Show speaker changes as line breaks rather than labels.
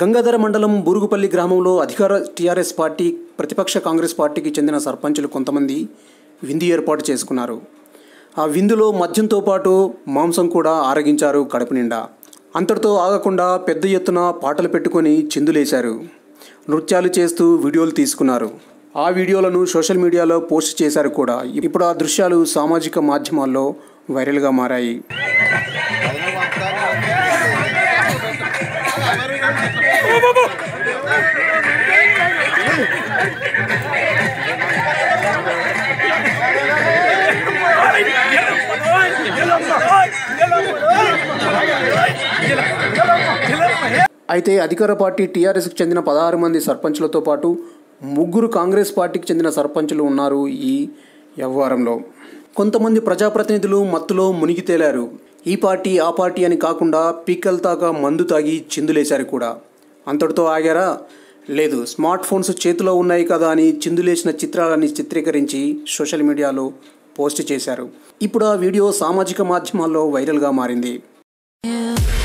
గంగాధర మండలం బూరుగుపల్లి గ్రామంలో అధికార టీఆర్ఎస్ పార్టీ ప్రతిపక్ష కాంగ్రెస్ పార్టీకి చెందిన సర్పంచులు కొంతమంది విందు ఏర్పాటు చేసుకున్నారు. ఆ విందులో మద్యంతో పాటు మాంసం కూడా ఆరగించారు కడుపు నిండా. అంతటితో ఆగకుండా పెద్ద ఎత్తున పాటలు పెట్టుకొని చిందులేశారు. నృత్యాలు చేస్తూ వీడియోలు తీసుకున్నారు. ఆ వీడియోలను సోషల్ మీడియాలో పోస్ట్ చేశారు కూడా. ఇప్పుడు ఆ దృశ్యాలు సామాజిక మాధ్యమాల్లో వైరల్గా మారాయి. అయితే అధికార పార్టీ టీఆర్ఎస్కి చెందిన పదహారు మంది సర్పంచులతో పాటు ముగ్గురు కాంగ్రెస్ పార్టీకి చెందిన సర్పంచులు ఉన్నారు ఈ వ్యవహారంలో. కొంతమంది ప్రజాప్రతినిధులు మత్తులో మునిగి తేలారు. ఈ పార్టీ ఆ పార్టీ అని కాకుండా పీకల్ తాగా మందు తాగి చిందులేశారు కూడా. అంతటితో ఆగారా? లేదు స్మార్ట్ ఫోన్స్ చేతిలో ఉన్నాయి కదా అని చిందులేసిన చిత్రాలని చిత్రీకరించి సోషల్ మీడియాలో పోస్ట్ చేశారు. ఇప్పుడు ఆ వీడియో సామాజిక మాధ్యమాల్లో వైరల్గా మారింది.
Yeah.